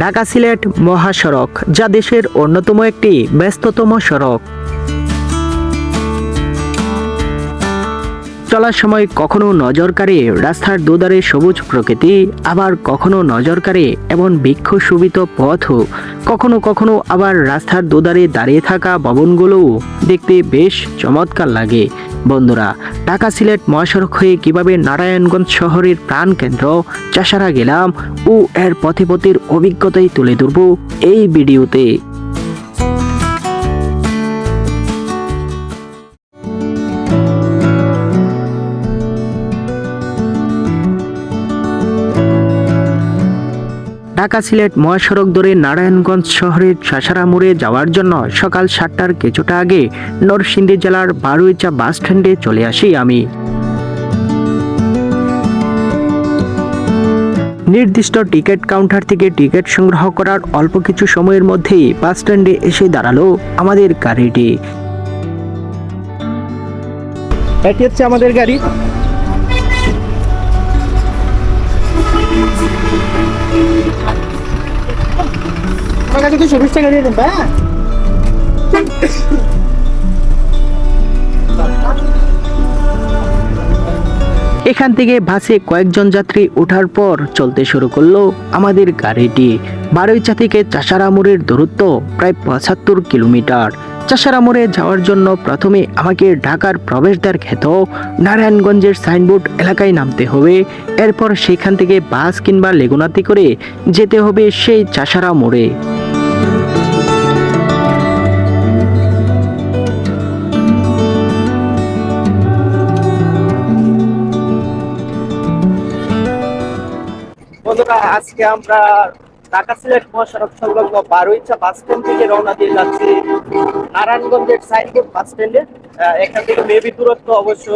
ঢাকা সিলেট মহাসড়ক, যা দেশের অন্যতম একটি ব্যস্ততম সড়ক। চলার সময় কখনো নজর কাড়ে রাস্তার দুধারে সবুজ প্রকৃতি, আবার কখনো নজর কাড়ে এমন বৃক্ষ শোভিত পথও কখনো কখনো আবার রাস্তার দুধারে দাঁড়িয়ে থাকা ভবনগুলোও দেখতে বেশ চমৎকার লাগে। বন্ধুরা, ঢাকা সিলেট মহাসড়ক হয়ে কীভাবে নারায়ণগঞ্জ শহরের প্রাণকেন্দ্র, চাষারা গেলাম ও এর পথে পথের অভিজ্ঞতাই তুলে ধরব এই ভিডিওতে। ঢাকা সিলেট মহাসড়ক ধরে নারায়ণগঞ্জ শহরের শাসারা মোড়ে যাওয়ার জন্য সকাল সাতটার কিছুটা আগে নরসিংদী জেলার বারুইচা বাস স্ট্যান্ডে চলে আসি আমি। নির্দিষ্ট টিকিট কাউন্টার থেকে টিকিট সংগ্রহ করার অল্প কিছু সময়ের মধ্যেই বাস স্ট্যান্ডে এসে দাঁড়াল আমাদের গাড়িটি। এটি হচ্ছে আমাদের গাড়ি। আমার কাছে তো চব্বিশ টাকা দিয়ে দেন এখান থেকে বাসে কয়েকজন যাত্রী ওঠার পর চলতে শুরু করল আমাদের গাড়িটি। বারুইচা থেকে চাষারা মোড়ের দূরত্ব প্রায় পঁচাত্তর কিলোমিটার। চাষারা মোড়ে যাওয়ার জন্য প্রথমে আমাকে ঢাকার প্রবেশদ্বার খেত। নারায়ণগঞ্জের সাইনবোর্ড এলাকায় নামতে হবে। এরপর সেখান থেকে বাস কিংবা লেগুনাতি করে যেতে হবে সেই চাষারা আজকে আমরা ঢাকা সিলেট মহাসড়ক সংলগ্ন বারুইচা বাস স্ট্যান্ড থেকে রওনা দিয়ে যাচ্ছি। নারায়ণগঞ্জের সাইনবোর্ড বাস স্ট্যান্ডে। এখান থেকে মেবি দূরত্ব অবশ্য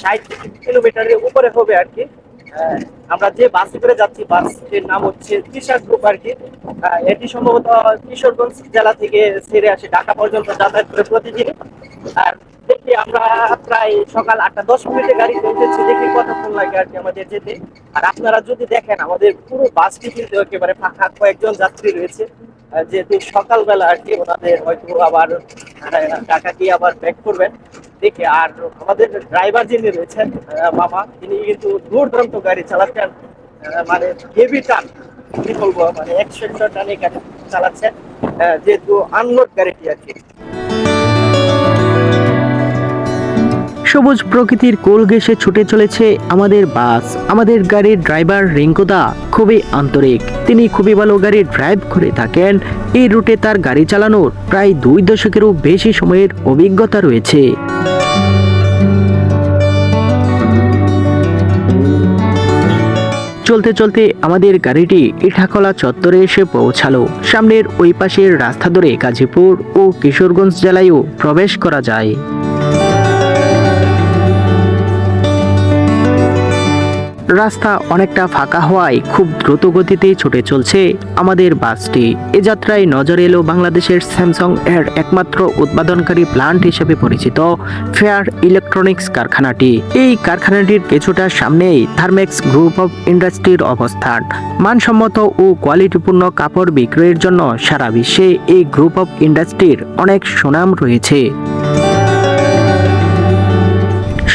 ষাট কিলোমিটারের উপরে হবে আর কি। আমরা যে বাসে করে যাচ্ছি বাসটির নাম হচ্ছে কিশার গ্রুপ আর কি। এটি সম্ভবত কিশোরগঞ্জ জেলা থেকে ছেড়ে আসে, ঢাকা পর্যন্ত যাতায়াত করে প্রতিদিন আর দেখি আমরা প্রায় সকাল আটটা দশ মিনিটে গাড়ি পৌঁছেছি, দেখি কতক্ষণ লাগে আর কি আমাদের যেতে। আর আপনারা যদি দেখেন, আমাদের পুরো বাসটি কিন্তু একেবারে ফাঁকা, কয়েকজন যাত্রী রয়েছে। যেহেতু সকালবেলা আর কি ওনাদের হয়তো আবার টাকা দিয়ে আবার ব্যাক করবেন। দেখে, আর আমাদের ড্রাইভার যিনি রয়েছেন মামা, তিনি কিন্তু দুর্দান্ত গাড়ি চালাচ্ছেন। মানে হেভি টান কি বলব মানে একশো টানে গাড়ি চালাচ্ছেন। যেহেতু আনলোড গাড়িটি আর কি। সবুজ প্রকৃতির কোল ঘেঁষে ছুটে চলেছে আমাদের বাস। আমাদের গাড়ির ড্রাইভার রিঙ্কুদা খুবই আন্তরিক। তিনি খুবই ভালো গাড়ি ড্রাইভ করে থাকেন। এই রুটে তার গাড়ি চালানোর প্রায় দুই দশকেরও বেশি সময়ের অভিজ্ঞতা রয়েছে। চলতে চলতে আমাদের গাড়িটি ইঠাখলা চত্বরে এসে পৌঁছালো। সামনের ওই পাশের রাস্তা ধরে গাজীপুর ও কিশোরগঞ্জ জেলায়ও প্রবেশ করা যায়। রাস্তা অনেকটা ফাঁকা হওয়ায় খুব দ্রুত গতিতে ছুটে চলছে আমাদের বাসটি। এ যাত্রায় নজর এলো বাংলাদেশের স্যামসাং এর একমাত্র উৎপাদনকারী প্লান্ট হিসেবে পরিচিত ফেয়ার ইলেকট্রনিক্স কারখানাটি। এই কারখানাটির কিছুটা সামনেই থার্মেক্স গ্রুপ অফ ইন্ডাস্ট্রির অবস্থান। মানসম্মত ও কোয়ালিটিপূর্ণ কাপড় বিক্রয়ের জন্য সারা বিশ্বে এই গ্রুপ অফ ইন্ডাস্ট্রির অনেক সুনাম রয়েছে।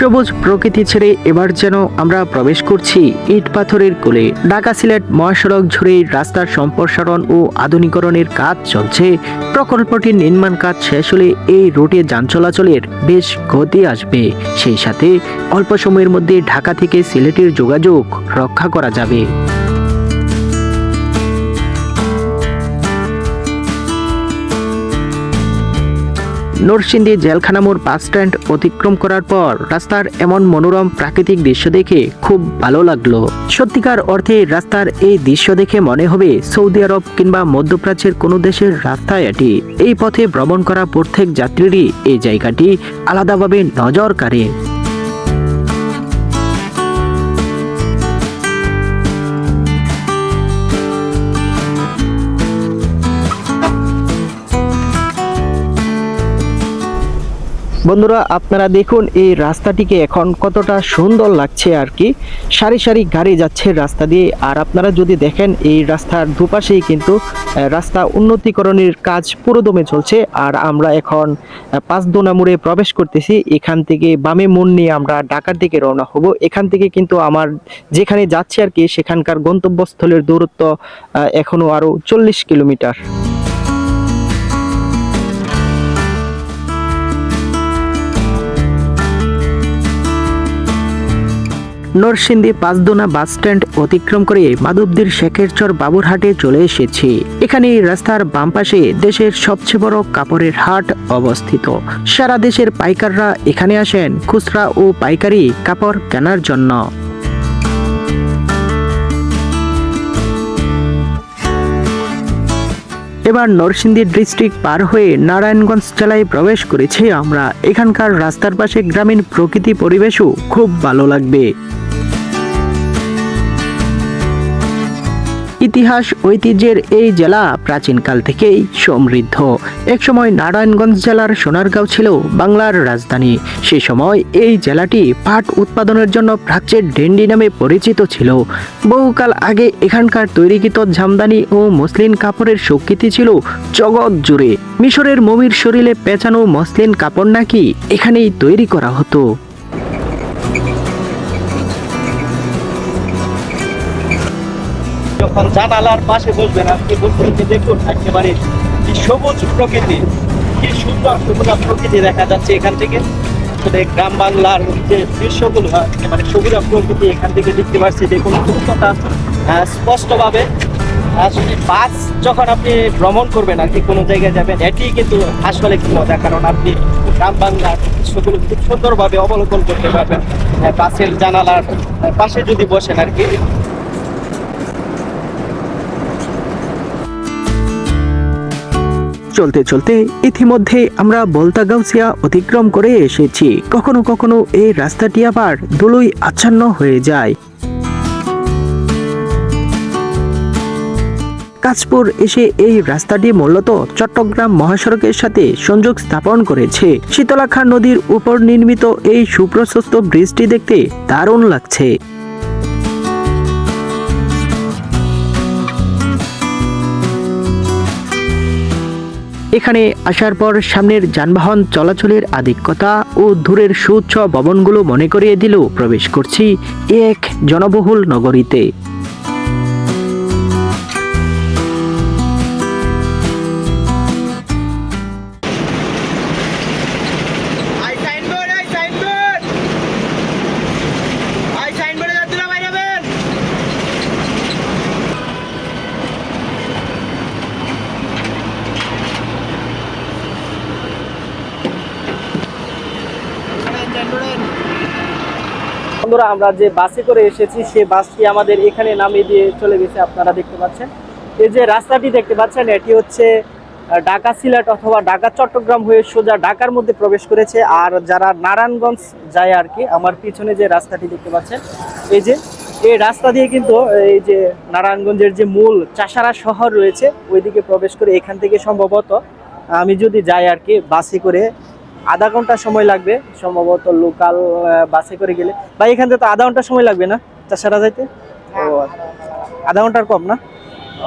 সবুজ প্রকৃতি ছেড়ে এবার যেন আমরা প্রবেশ করছি ইট পাথরের কোলে। ঢাকা সিলেট মহাসড়ক জুড়ে রাস্তার সম্প্রসারণ ও আধুনিকরণের কাজ চলছে। প্রকল্পটির নির্মাণ কাজ শেষ হলে এই রুটে যান চলাচলের বেশ গতি আসবে। সেই সাথে অল্প সময়ের মধ্যে ঢাকা থেকে সিলেটের যোগাযোগ রক্ষা করা যাবে। নরসিংদী জেলখানা মোড় বাস স্ট্যান্ড অতিক্রম করার পর রাস্তার এমন মনোরম প্রাকৃতিক দৃশ্য দেখে খুব ভালো লাগল। সত্যিকার অর্থে রাস্তার এই দৃশ্য দেখে মনে হবে সৌদি আরব কিংবা মধ্যপ্রাচ্যের কোনো দেশের রাস্তায় এটি। এই পথে ভ্রমণ করা প্রত্যেক যাত্রীরই এই জায়গাটি আলাদাভাবে নজর কাড়ে। বন্ধুরা, আপনারা দেখুন, এই রাস্তাটিকে এখন কতটা সুন্দর লাগছে আর কি। সারি সারি গাড়ি যাচ্ছে রাস্তা দিয়ে। আর আপনারা যদি দেখেন, এই রাস্তার দুপাশেই কিন্তু রাস্তা উন্নতিকরণের কাজ পুরোদমে চলছে। আর আমরা এখন পাঁচদোনা মোড়ে প্রবেশ করতেছি। এখান থেকে বামে মন নিয়ে আমরা ঢাকার দিকে রওনা হব। এখান থেকে কিন্তু আমার যেখানে যাচ্ছে আর কি, সেখানকার গন্তব্যস্থলের দূরত্ব এখনও আরও চল্লিশ kilometre. Narsingdi Panchdona bus stand অতিক্রম করে মাধবদীর শেখেরচর বাবুরহাটে চলে এসেছি। এখানে রাস্তার বাম পাশে দেশের সবচেয়ে বড় কাপড়ের হাট অবস্থিত। সারা দেশের পাইকাররা এখানে আসেন খুচরা ও পাইকারি কাপড় কেনার জন্য। এবার নরসিংদী ডিস্ট্রিক্ট পার হয়ে নারায়ণগঞ্জ জেলায় প্রবেশ করেছি আমরা। এখানকার রাস্তার পাশে গ্রামীণ প্রকৃতি পরিবেশও খুব ভালো লাগবে। ইতিহাস, ঐতিহ্যের এই জেলা প্রাচীনকাল থেকেই সমৃদ্ধ। একসময় নারায়ণগঞ্জ জেলার সোনারগাঁও ছিল বাংলার রাজধানী। সে সময় এই জেলাটি পাট উৎপাদনের জন্য প্রাচ্যের ডেন্ডি নামে পরিচিত ছিল। বহুকাল আগে এখানকার তৈরিকৃত জামদানি ও মসলিন কাপড়ের স্বীকৃতি ছিল জগৎ জুড়ে। মিশরের মমির শরীরে পেঁচানো মসলিন কাপড় নাকি এখানেই তৈরি করা হতো। যখন জানালার পাশে বসবেন আপনি যে দেখুন একেবারে কি সবুজ প্রকৃতি কি সুন্দর সুন্দর প্রকৃতি দেখা যাচ্ছে এখান থেকে। আসলে গ্রাম বাংলার যে দৃশ্যগুলো মানে সবুজ প্রকৃতি এখান থেকে দেখতে পাচ্ছি দেখুন আহ, স্পষ্টভাবে। আসলে বাস যখন আপনি ভ্রমণ করবেন আর কি কোনো জায়গায় যাবেন এটি কিন্তু আসলে কি মজা কারণ আপনি গ্রাম বাংলার দৃশ্যগুলো খুব সুন্দরভাবে অবলোকন করতে পারবেন। বাসের জানালার পাশে যদি বসেন আর কি চলতে চলতে ইতিমধ্যে আমরা বলতাগাউসিয়া অতিক্রম করে এসেছি। কখনো কখনো এই রাস্তাটি আবার ধুলোই আচ্ছন্ন হয়ে যায়। কাজপুর এসে এই রাস্তাটি মূলত চট্টগ্রাম মহাসড়কের সাথে সংযোগ স্থাপন করেছে। শীতলাখা নদীর উপর নির্মিত এই সুপ্রশস্ত ব্রিজটি দেখতে দারুণ লাগছে। এখানে আসার পর সামনের যানবাহন চলাচলের আধিক্যতা ও দূরের সুচ্ছ ভবনগুলো মনে করিয়ে দিল প্রবেশ করছি এক জনবহুল নগরীতে। বন্ধুরা, আমরা যে বাসে করে এসেছি, সে বাসটি আমাদের এখানে নামিয়ে দিয়ে চলে গেছে, আপনারা দেখতে পাচ্ছেন। এই যে রাস্তাটি দেখতে পাচ্ছেন, এটি হচ্ছে ঢাকা সিলেট অথবা ঢাকা চট্টগ্রাম হয়ে সোজা ঢাকার মধ্যে প্রবেশ করেছে। আর যারা নারায়ণগঞ্জ যায় আর কি, আমার পিছনে যে রাস্তাটি দেখতে পাচ্ছেন, এই যে, এই রাস্তা দিয়ে কিন্তু, এই যে নারায়ণগঞ্জের যে মূল চাষারা শহর রয়েছে, ওইদিকে প্রবেশ করে এখান থেকে সম্ভবত আমি যদি যাই আর কি, বাসে করে আধা ঘণ্টা সময় লাগবে সম্ভবত লোকাল বাসে করে গেলে। ভাই এখান থেকে তো আধা ঘণ্টা সময় লাগবে না চাষারা যাইতে? ও আধা ঘণ্টার কম না?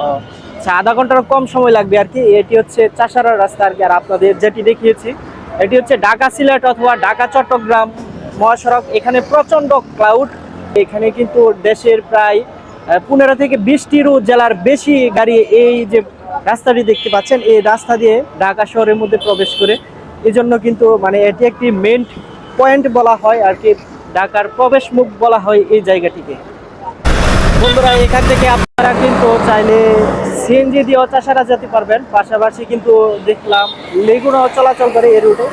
ও, আচ্ছা আধা ঘণ্টার কম সময় লাগবে আর কি। এটি হচ্ছে চাষারার রাস্তা আর কি। আর আপনাদের যেটি দেখিয়েছি এটি হচ্ছে ঢাকা সিলেট অথবা ঢাকা চট্টগ্রাম মহাসড়ক। এখানে প্রচণ্ড ক্লাউড এখানে কিন্তু দেশের প্রায় পনেরো থেকে বিশটিরও জেলার বেশি গাড়ি এই যে রাস্তাটি দেখতে পাচ্ছেন এই রাস্তা দিয়ে ঢাকা শহরের মধ্যে প্রবেশ করে এই জন্য কিন্তু মানে এটি একটি মেন পয়েন্ট বলা হয় আর কি ঢাকার প্রবেশ মুখ বলা হয় এই জায়গাটিকে। বন্ধুরা এখান থেকে আপনারা কিন্তু চাইলে সিএনজি দিয়েও চাষারা যেতে পারবেন। পাশাপাশি কিন্তু দেখলাম লেগুনাও চলাচল করে এই রুটে।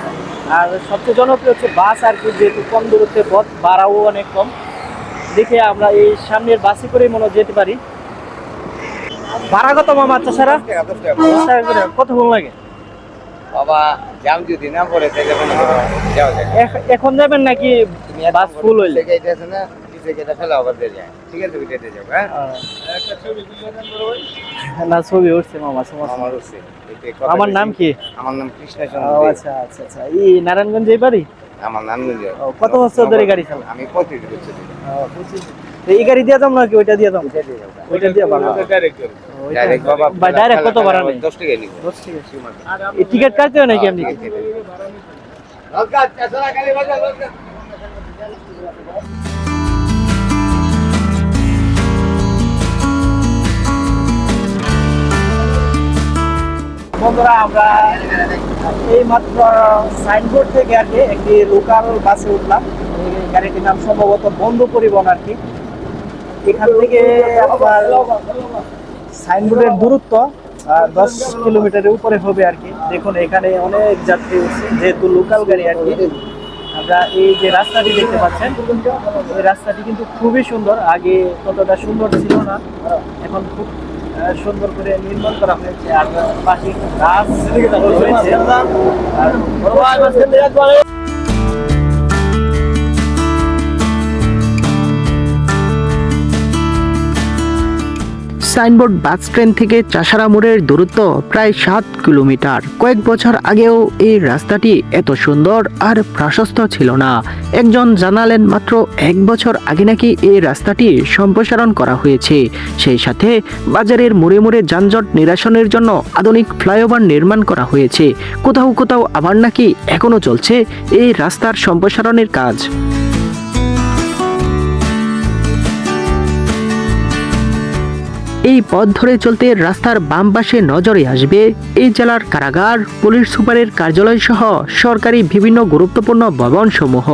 আর সবচেয়ে জনপ্রিয় হচ্ছে বাস আর কি যেহেতু কম দূরত্বে পথ ভাড়াও অনেক কম। দেখে আমরা এই সামনের বাসে করে মনে যেতে পারি। ভাড়া কত মামা চাষারা? কত ভালো লাগে? বাবা জ্যাম যদি না পড়ে তাহলে মনে যাওয়া যায় এখন যাবেন নাকি বাস ফুল হইলে? এটা আছে না হ্যাঁ? না ছবি উঠছে মামা সমস্যা আমার নাম কি? আমার নাম কৃষ্ণ আচ্ছা আচ্ছা আচ্ছা। এই নারায়ণগঞ্জে বাড়ি? আমার নাম ও, কত বছর ধরে গাড়ি চালান? আমি পঁয়ত্রিশ বছর। এই গাড়ি দিয়ে যাম নাকি ওইটা দিয়ে যাম ওইটা দিয়ে যাব। ওইটা দিয়ে ভালো ডাইরেক্ট বাবা বা ডাইরেক্ট কত ভাড়া নেই দশ টাকা নিব। এই টিকিট কাটতে হয় নাকি আপনি? বন্ধুরা আমরা এই মাত্র সাইনবোর্ড থেকে আর কি একটি লোকাল বাসে উঠলাম। গাড়িটির নাম সম্ভবত বন্ধু পরিবহন আর কি এখান থেকে আপনার সাইনবোর্ডের দূরত্ব দশ কিলোমিটারের উপরে হবে আর কি। দেখুন, এখানে অনেক যাত্রী যেহেতু লোকাল গাড়ি আর কি। আমরা এই যে রাস্তাটি দেখতে পাচ্ছেন, এই রাস্তাটি কিন্তু খুবই সুন্দর। আগে ততটা সুন্দর ছিল না, এখন খুব সুন্দর করে নির্মাণ করা হয়েছে। আর পাশে গাছ রয়েছে। সাইনবোর্ড বাস স্ট্যান্ড থেকে চাষারা মোড়ের দূরত্ব প্রায় সাত কিলোমিটার। কয়েক বছর আগেও এই রাস্তাটি এত সুন্দর আর প্রশস্ত ছিল না। একজন জানালেন, মাত্র এক বছর আগে নাকি এই রাস্তাটি সম্প্রসারণ করা হয়েছে। সেই সাথে বাজারের মোড়ে মোড়ে যানজট নিরাসনের জন্য আধুনিক ফ্লাইওভার নির্মাণ করা হয়েছে। কোথাও কোথাও আবার নাকি এখনও চলছে এই রাস্তার সম্প্রসারণের কাজ। এই পথ ধরে চলতে রাস্তার বাম পাশে নজরে আসবে এই জেলার কারাগার পুলিশ সুপারের কার্যালয় সহ সরকারি বিভিন্ন গুরুত্বপূর্ণ ভবন সমূহ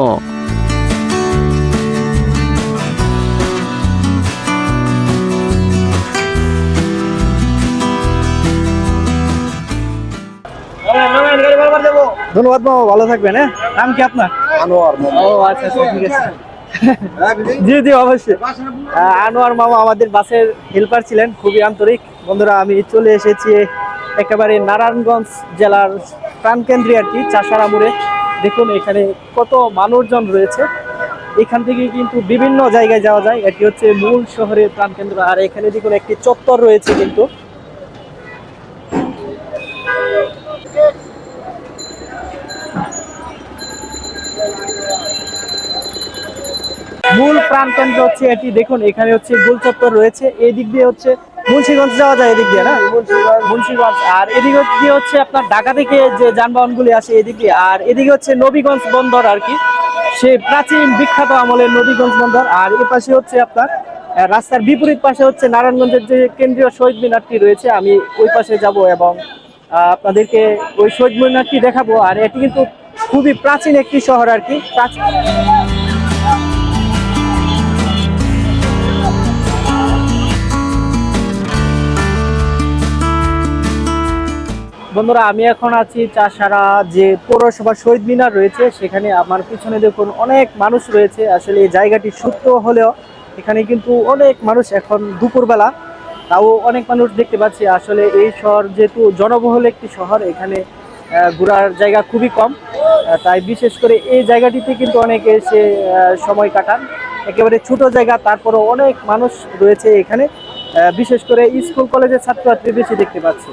ধন্যবাদ বাবা ভালো থাকবেন হ্যাঁ? নাম কি আপনার? আনোয়ার ও আচ্ছা আচ্ছা ঠিক আছে। জি জি, অবশ্যই। আনোয়ার মামা আমাদের বাসের হেল্পার ছিলেন, খুবই আন্তরিক। বন্ধুরা, আমি চলে এসেছি একেবারে নারায়ণগঞ্জ জেলার প্রাণকেন্দ্রে আর কি, চাষারা মোড়ে। দেখুন, এখানে কত মানুষজন রয়েছে। এখান থেকে কিন্তু বিভিন্ন জায়গায় যাওয়া যায়। এটি হচ্ছে মূল শহরের প্রাণকেন্দ্র। আর এখানে দেখুন, একটি চত্বর রয়েছে কিন্তু। মূল প্রাণকেন্দ্র হচ্ছে এটি। দেখুন এখানে হচ্ছে গোল চত্বর রয়েছে। এই দিক দিয়ে হচ্ছে মুন্সিগঞ্জ যাওয়া যায় এদিক দিয়ে না? মুন্সিগঞ্জ। আর এদিক দিয়ে হচ্ছে আপনার ঢাকা থেকে যে যানবাহনগুলি আসে এদিক দিয়ে আর এদিকে হচ্ছে নবীগঞ্জ বন্দর আর কি। সেই প্রাচীন বিখ্যাত আমলের নবীগঞ্জ বন্দর। আর এ পাশে হচ্ছে আপনার রাস্তার বিপরীত পাশে হচ্ছে নারায়ণগঞ্জের যে কেন্দ্রীয় শহীদ মিনারটি রয়েছে আমি ওই পাশে যাব এবং আপনাদেরকে ওই শহীদ মিনারটি দেখাবো। আর এটি কিন্তু খুবই প্রাচীন একটি শহর আর কি। প্রাচীন বন্ধুরা, আমি এখন আছি চাষারা যে পৌরসভা শহীদ মিনার রয়েছে, সেখানে আমার পিছনে দেখুন অনেক মানুষ রয়েছে। আসলে এই জায়গাটি সত্য হলেও এখানে কিন্তু অনেক মানুষ এখন দুপুরবেলা। তাও অনেক মানুষ দেখতে পাচ্ছি। আসলে এই শহর যেহেতু জনবহুল একটি শহর, এখানে ঘোরার জায়গা খুবই কম। তাই বিশেষ করে এই জায়গাটিতে কিন্তু অনেকে এসে সময় কাটান। একেবারে ছোট জায়গা, তারপরও অনেক মানুষ রয়েছে এখানে। বিশেষ করে স্কুল, কলেজের ছাত্রছাত্রী বেশি দেখতে পাচ্ছি।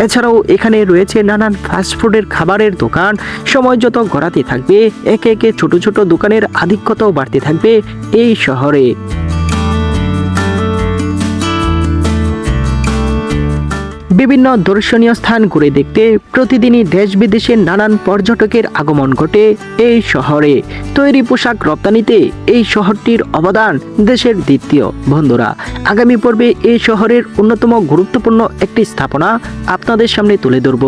এছাড়াও এখানে রয়েছে নানান ফাস্টফুডের খাবারের দোকান। সময় যত গড়াতে থাকবে, একে একে ছোট ছোট দোকানের আধিক্যতাও বাড়তে থাকবে এই শহরে। বিভিন্ন দর্শনীয় স্থান ঘুরে দেখতে প্রতিদিনই দেশ বিদেশের নানান পর্যটকের আগমন ঘটে এই শহরে। তৈরি পোশাক রপ্তানিতে এই শহরটির অবদান দেশের দ্বিতীয়। বন্ধুরা, আগামী পর্বে এই শহরের অন্যতম গুরুত্বপূর্ণ একটি স্থাপনা আপনাদের সামনে তুলে ধরব।